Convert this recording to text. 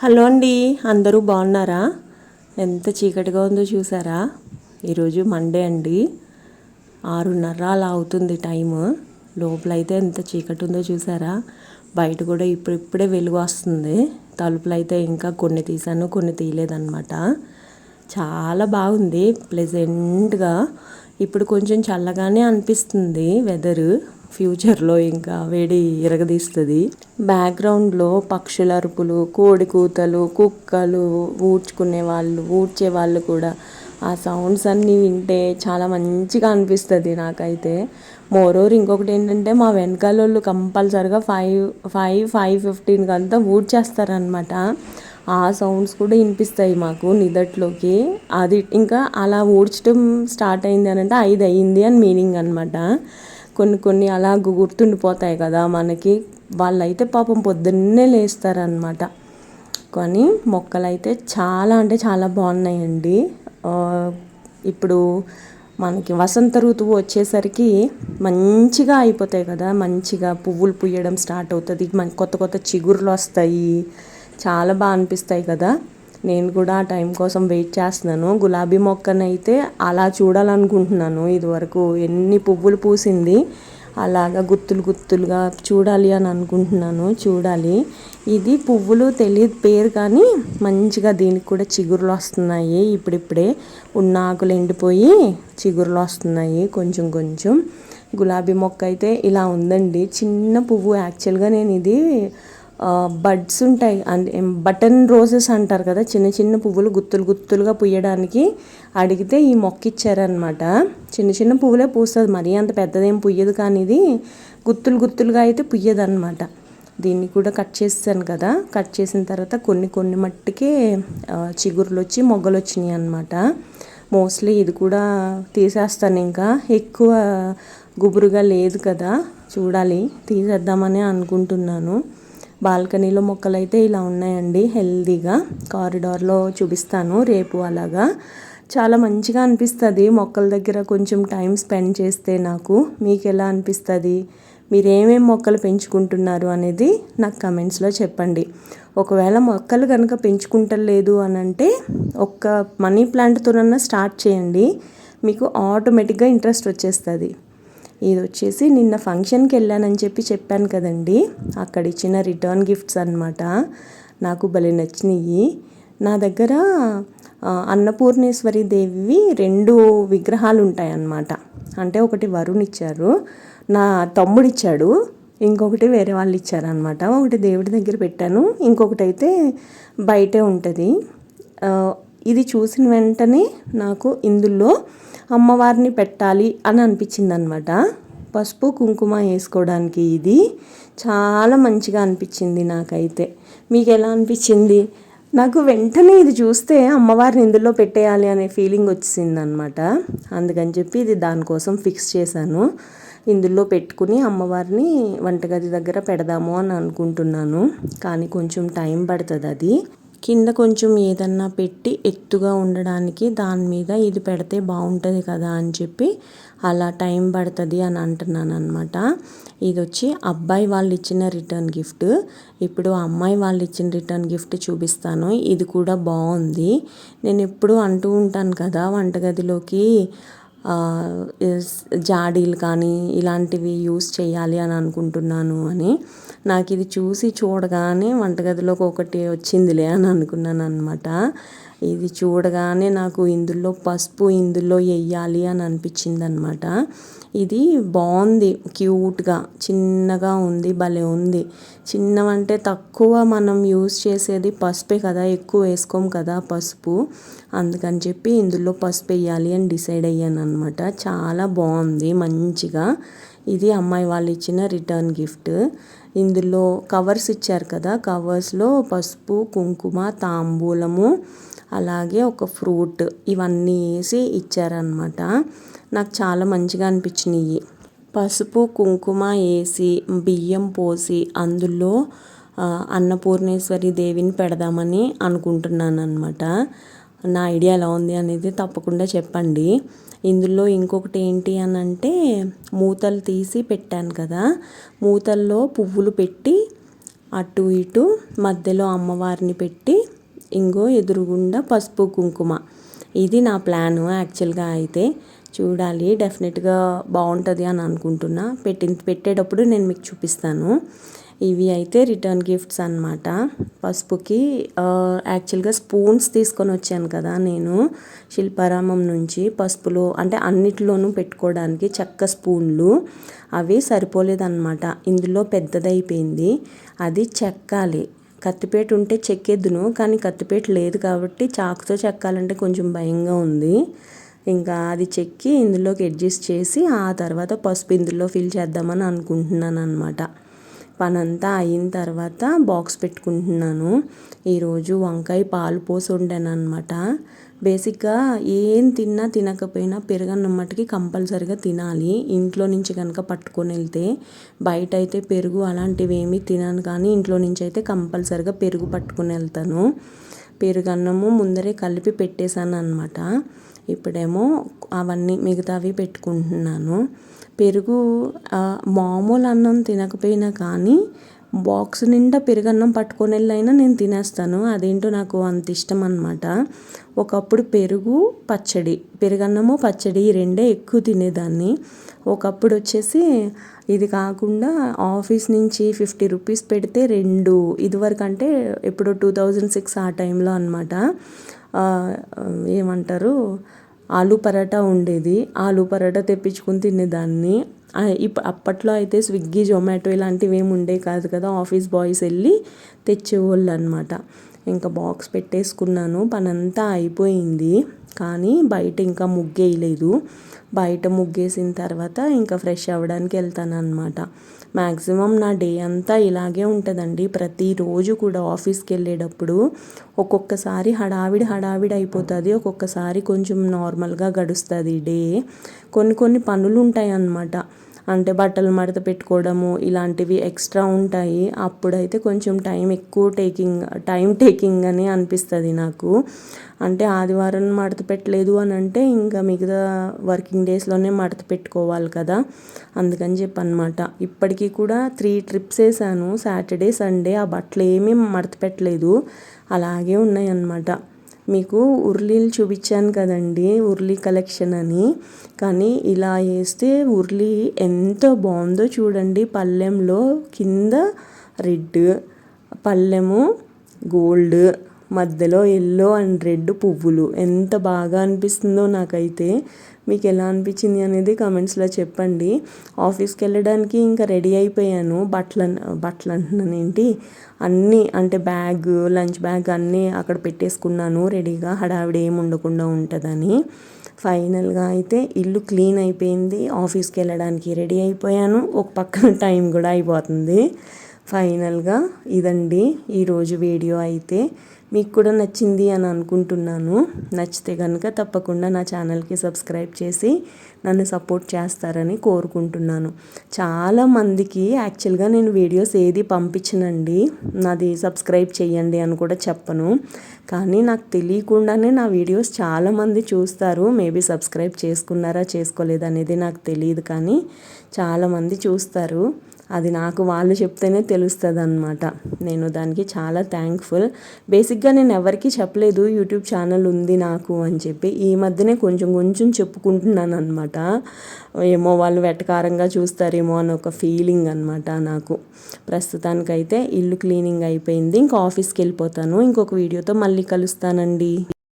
Hello అండి అందరూ బాగున్నారా? ఎంత చీకటిగా ఉందో చూసారా? ఈరోజు మండే అండి. ఆరున్నర అలా అవుతుంది టైము. లోపలైతే ఎంత చీకటి ఉందో చూసారా? బయట కూడా ఇప్పుడు ఇప్పుడే వెలుగు వస్తుంది. తలుపులు అయితే ఇంకా కొన్ని తీసాను కొన్ని తీయలేదన్నమాట. చాలా బాగుంది ప్లెజెంట్గా ఇప్పుడు కొంచెం చల్లగానే అనిపిస్తుంది వెదరు ఫ్యూచర్లో ఇంకా వేడి ఇరగదీస్తుంది బ్యాక్గ్రౌండ్లో పక్షుల అరుపులు కోడి కూతలు కుక్కలు ఊడ్చుకునే వాళ్ళు ఊడ్చే వాళ్ళు కూడా ఆ సౌండ్స్ అన్నీ వింటే చాలా మంచిగా అనిపిస్తుంది నాకైతే. మోరోర్ ఇంకొకటి ఏంటంటే మా వెనకాల వాళ్ళు కంపల్సరిగా ఫైవ్ ఫైవ్ ఫైవ్ ఫిఫ్టీన్కి అంతా ఊడ్చేస్తారనమాట ఆ సౌండ్స్ కూడా వినిపిస్తాయి మాకు నిదట్లోకి. అది ఇంకా అలా ఊడ్చడం స్టార్ట్ అయింది అని అంటే ఐదు అయ్యింది అని మీనింగ్ అనమాట కొన్ని కొన్ని అలా గుర్తుండిపోతాయి కదా మనకి. వాళ్ళైతే పాపం పొద్దున్నే లేస్తారనమాట కానీ మొక్కలైతే చాలా అంటే చాలా బాగున్నాయండి. ఇప్పుడు మనకి వసంత ఋతువు వచ్చేసరికి మంచిగా అయిపోతాయి కదా. మంచిగా పువ్వులు పుయ్యడం స్టార్ట్ అవుతుంది. కొత్త కొత్త చిగురులు వస్తాయి. చాలా బాగా అనిపిస్తాయి కదా. నేను కూడా ఆ టైం కోసం వెయిట్ చేస్తున్నాను. గులాబీ మొక్కనైతే అలా చూడాలనుకుంటున్నాను. ఇదివరకు ఎన్ని పువ్వులు పూసింది అలాగా గుత్తులు గుత్తులుగా చూడాలి అని అనుకుంటున్నాను. చూడాలి. ఇది పువ్వులు తెలియదు పేరు కానీ మంచిగా దీనికి కూడా చిగురులు వస్తున్నాయి. ఇప్పుడిప్పుడే ఉన్న ఆకులు ఎండిపోయి చిగురులు వస్తున్నాయి కొంచెం కొంచెం. గులాబీ మొక్క అయితే ఇలా ఉందండి. చిన్న పువ్వు యాక్చువల్గా నేను ఇది బడ్స్ ఉంటాయి. బటన్ రోజెస్ అంటారు కదా చిన్న చిన్న పువ్వులు గుత్తులు గుత్తులుగా పుయ్యడానికి అడిగితే ఈ మొక్క ఇచ్చారనమాట చిన్న చిన్న పువ్వులే పూస్తుంది. మరీ అంత పెద్దదేం పుయ్యదు కానీ ఇది గుత్తులు గుత్తులుగా అయితే పుయ్యదు అనమాట దీన్ని కూడా కట్ చేస్తాను కదా. కట్ చేసిన తర్వాత కొన్ని కొన్ని మట్టుకే చిగురులు వచ్చి మొగ్గలు వచ్చినాయి అనమాట మోస్ట్లీ ఇది కూడా తీసేస్తాను ఇంకా. ఎక్కువ గుబురుగా లేదు కదా. చూడాలి. తీసేద్దామని అనుకుంటున్నాను. బాల్కనీలో మొక్కలు అయితే ఇలా ఉన్నాయండి హెల్దీగా. కారిడార్లో చూపిస్తాను రేపు అలాగా. చాలా మంచిగా అనిపిస్తుంది మొక్కల దగ్గర కొంచెం టైం స్పెండ్ చేస్తే నాకు. మీకు ఎలా అనిపిస్తుంది? మీరు ఏమేమి మొక్కలు పెంచుకుంటున్నారు అనేది నాకు కమెంట్స్లో చెప్పండి. ఒకవేళ మొక్కలు కనుక పెంచుకుంటలేదు అని అంటే ఒక్క మనీ ప్లాంట్తోనన్నా స్టార్ట్ చేయండి. మీకు ఆటోమేటిక్గా ఇంట్రెస్ట్ వచ్చేస్తుంది. ఇది వచ్చేసి నిన్న ఫంక్షన్కి వెళ్ళానని చెప్పి చెప్పాను కదండి. అక్కడ ఇచ్చిన రిటర్న్ గిఫ్ట్స్ అనమాట నాకు భలే నచ్చినాయి నా దగ్గర అన్నపూర్ణేశ్వరి దేవి రెండు విగ్రహాలు ఉంటాయి అన్నమాట అంటే ఒకటి వరుణ్ ఇచ్చారు నా తమ్ముడు ఇచ్చాడు ఇంకొకటి వేరే వాళ్ళు ఇచ్చారనమాట ఒకటి దేవుడి దగ్గర పెట్టాను ఇంకొకటి అయితే బయటే ఉంటుంది. ఇది చూసిన వెంటనే నాకు ఇందులో అమ్మవారిని పెట్టాలి అని అనిపించింది అనమాట పసుపు కుంకుమ వేసుకోవడానికి ఇది చాలా మంచిగా అనిపించింది నాకైతే. మీకు ఎలా అనిపించింది? నాకు వెంటనే ఇది చూస్తే అమ్మవారిని ఇందులో పెట్టేయాలి అనే ఫీలింగ్ వచ్చింది అనమాట అందుకని చెప్పి ఇది దానికోసం ఫిక్స్ చేశాను. ఇందులో పెట్టుకుని అమ్మవారిని వంటగది దగ్గర పెడదాము అని అనుకుంటున్నాను. కానీ కొంచెం టైం పడుతుంది అది. కింద కొంచెం ఏదన్నా పెట్టి ఎత్తుగా ఉండడానికి దాని మీద ఇది పెడితే బాగుంటుంది కదా అని చెప్పి అలా టైం పడుతుంది అని అంటున్నాను అనమాట ఇది వచ్చి అబ్బాయి వాళ్ళు ఇచ్చిన రిటర్న్ గిఫ్ట్. ఇప్పుడు అమ్మాయి వాళ్ళు ఇచ్చిన రిటర్న్ గిఫ్ట్ చూపిస్తాను. ఇది కూడా బాగుంది. నేను ఎప్పుడు అంటూ ఉంటాను కదా వంటగదిలోకి జాడీలు కానీ ఇలాంటివి యూస్ చేయాలి అని అనుకుంటున్నాను అని. నాకు ఇది చూసి చూడగానే వంటగదిలోకి ఒకటి వచ్చిందిలే అని అనుకున్నాను అనమాట ఇది చూడగానే నాకు ఇందులో పసుపు ఇందులో వేయాలి అని అనిపించింది అనమాట ఇది బాగుంది క్యూట్గా చిన్నగా ఉంది భలే ఉంది. చిన్నవంటే తక్కువ మనం యూస్ చేసేది పసుపే కదా ఎక్కువ వేసుకోం కదా పసుపు. అందుకని చెప్పి ఇందులో పసుపు వేయాలి అని డిసైడ్ అయ్యాను అనమాట చాలా బాగుంది మంచిగా. ఇది అమ్మాయి వాళ్ళు ఇచ్చిన రిటర్న్ గిఫ్ట్. ఇందులో కవర్స్ ఇచ్చారు కదా కవర్స్లో పసుపు కుంకుమ తాంబూలము అలాగే ఒక ఫ్రూట్ ఇవన్నీ వేసి ఇచ్చారనమాట నాకు చాలా మంచిగా అనిపించినాయి. పసుపు కుంకుమ వేసి బియ్యం పోసి అందులో అన్నపూర్ణేశ్వరి దేవిని పెడదామని అనుకుంటున్నాను అనమాట నా ఐడియా ఎలా ఉంది అనేది తప్పకుండా చెప్పండి. ఇందులో ఇంకొకటి ఏంటి అని అంటే మూతలు తీసి పెట్టాను కదా. మూతల్లో పువ్వులు పెట్టి అటు ఇటు మధ్యలో అమ్మవారిని పెట్టి ఇంకో ఎదురుగుండా పసుపు కుంకుమ. ఇది నా ప్లాను యాక్చువల్గా అయితే. చూడాలి డెఫినెట్గా బాగుంటుంది అని అనుకుంటున్నా. పెట్టి పెట్టేటప్పుడు నేను మీకు చూపిస్తాను. ఇవి అయితే రిటర్న్ గిఫ్ట్స్ అనమాట పసుపుకి యాక్చువల్గా స్పూన్స్ తీసుకొని వచ్చాను కదా నేను. శిల్పారామం నుంచి పసుపులో అంటే అన్నిటిలోనూ పెట్టుకోవడానికి చెక్క స్పూన్లు. అవి సరిపోలేదన్నమాట. ఇందులో పెద్దదైపోయింది. అది చెక్కాలి. కత్తిపేట ఉంటే చెక్కేద్దును కానీ కత్తిపేట లేదు కాబట్టి చాకుతో చెక్కాలంటే కొంచెం భయంగా ఉంది. ఇంకా అది చెక్కి ఇందులోకి అడ్జస్ట్ చేసి ఆ తర్వాత పసుపు ఇందులో ఫిల్ చేద్దామని అనుకుంటున్నాను అనమాట పనంతా అయిన తర్వాత బాక్స్ పెట్టుకుంటున్నాను. ఈరోజు వంకాయ పాలు పోసి వండాను అనమాట బేసిక్గా ఏం తిన్నా తినకపోయినా పెరుగన్నం మట్టుకి కంపల్సరిగా తినాలి. ఇంట్లో నుంచి కనుక పట్టుకొని వెళ్తే బయట అయితే పెరుగు అలాంటివి ఏమీ తినను కానీ ఇంట్లో నుంచి అయితే కంపల్సరిగా పెరుగు పట్టుకుని వెళ్తాను. పెరుగన్నము ముందరే కలిపి పెట్టేశాను అనమాట ఇప్పుడేమో అవన్నీ మిగతావి పెట్టుకుంటున్నాను. పెరుగు మామూలు అన్నం తినకపోయినా కానీ బాక్స్ నిండా పెరుగన్నం పట్టుకొని వెళ్ళైనా నేను తినేస్తాను. అదేంటో నాకు అంత ఇష్టం అనమాట ఒకప్పుడు పెరుగు పచ్చడి. పెరుగన్నము పచ్చడి ఈ రెండే ఎక్కువ తినేదాన్ని. ఒకప్పుడు వచ్చేసి ఇది కాకుండా ఆఫీస్ నుంచి ఫిఫ్టీ రూపీస్ పెడితే రెండు. ఇదివరకు అంటే ఇప్పుడు టూ థౌజండ్ సిక్స్ ఆ టైంలో అనమాట ఏమంటారు? ఆలు పరాటా ఉండేది. ఆలు పరాటా తెప్పించుకుని తినేదాన్ని. ఇప్ అప్పట్లో అయితే స్విగ్గీ జొమాటో ఇలాంటివి ఏమి ఉండే కాదు కదా. ఆఫీస్ బాయ్స్ వెళ్ళి తెచ్చేవాళ్ళు అనమాట ఇంకా బాక్స్ పెట్టేసుకున్నాను. పనంతా అయిపోయింది. కానీ బయట ఇంకా ముగ్గేయలేదు. బయట ముగ్గేసిన తర్వాత ఇంకా ఫ్రెష్ అవ్వడానికి వెళ్తాను అనమాట మ్యాక్సిమం నా డే అంతా ఇలాగే ఉంటుందండి. ప్రతిరోజు కూడా ఆఫీస్కి వెళ్ళేటప్పుడు ఒక్కొక్కసారి హడావిడి హడావిడి అయిపోతుంది. ఒక్కొక్కసారి కొంచెం నార్మల్గా గడుస్తుంది డే. కొన్ని కొన్ని పనులు ఉంటాయి అన్నమాట అంటే బట్టలు మడత పెట్టుకోవడము ఇలాంటివి ఎక్స్ట్రా ఉంటాయి. అప్పుడైతే కొంచెం టైం ఎక్కువ టేకింగ్ టైం టేకింగ్ అని అనిపిస్తుంది నాకు. అంటే ఆదివారం మడత పెట్టలేదు అని అంటే ఇంకా మిగతా వర్కింగ్ డేస్లోనే మడత పెట్టుకోవాలి కదా. అందుకని చెప్పి అనమాట ఇప్పటికీ కూడా త్రీ ట్రిప్స్ వేసాను. సాటర్డే సండే ఆ బట్టలు ఏమీ మడత పెట్టలేదు. అలాగే ఉన్నాయి అన్నమాట మీకు ఉర్లీలు చూపించాను కదండి ఉర్లీ కలెక్షన్ అని. కానీ ఇలా వేస్తే ఉర్లీ ఎంత బాగుందో చూడండి పళ్ళెంలో కింద రెడ్ పళ్ళెము గోల్డ్ మధ్యలో ఎల్లో అండ్ రెడ్ పువ్వులు. ఎంత బాగా అనిపిస్తుందో నాకైతే. మీకు ఎలా అనిపించింది అనేది కామెంట్స్లో చెప్పండి. ఆఫీస్కి వెళ్ళడానికి ఇంకా రెడీ అయిపోయాను. బట్టలు బట్టలు అంటున్నాను ఏంటి? అన్నీ అంటే బ్యాగ్ లంచ్ బ్యాగ్ అన్నీ అక్కడ పెట్టేసుకున్నాను రెడీగా. హడావిడి ఏమి ఉండకుండా ఉంటుందని. ఫైనల్గా అయితే ఇల్లు క్లీన్ అయిపోయింది. ఆఫీస్కి వెళ్ళడానికి రెడీ అయిపోయాను. ఒక పక్కన టైం కూడా అయిపోతుంది. ఫైనల్గా ఇదండి ఈరోజు వీడియో అయితే. మీకు కూడా నచ్చింది అని అనుకుంటున్నాను. నచ్చితే కనుక తప్పకుండా నా ఛానల్కి సబ్స్క్రైబ్ చేసి నన్ను సపోర్ట్ చేస్తారని కోరుకుంటున్నాను. చాలామందికి యాక్చువల్గా నేను వీడియోస్ ఏది పంపించనండి నాది సబ్స్క్రైబ్ చేయండి అని కూడా చెప్పను. కానీ నాకు తెలియకుండానే నా వీడియోస్ చాలామంది చూస్తారు. మేబీ సబ్స్క్రైబ్ చేసుకున్నారా చేసుకోలేదనేది నాకు తెలియదు కానీ చాలామంది చూస్తారు. అది నాకు వాళ్ళు చెప్తేనే తెలుస్తుంది అనమాట నేను దానికి చాలా థ్యాంక్ఫుల్ బేసిక్గా నేను ఎవరికి చెప్పలేదు యూట్యూబ్ ఛానల్ ఉంది నాకు అని చెప్పి ఈ మధ్యనే కొంచెం కొంచెం చెప్పుకుంటున్నాను అనమాట ఏమో వాళ్ళు వెటకారంగా చూస్తారేమో అని ఒక ఫీలింగ్ అనమాట నాకు. ప్రస్తుతానికైతే ఇల్లు క్లీనింగ్ అయిపోయింది. ఇంకా ఆఫీస్కి వెళ్ళిపోతాను. ఇంకొక వీడియోతో మళ్ళీ కలుస్తానండి.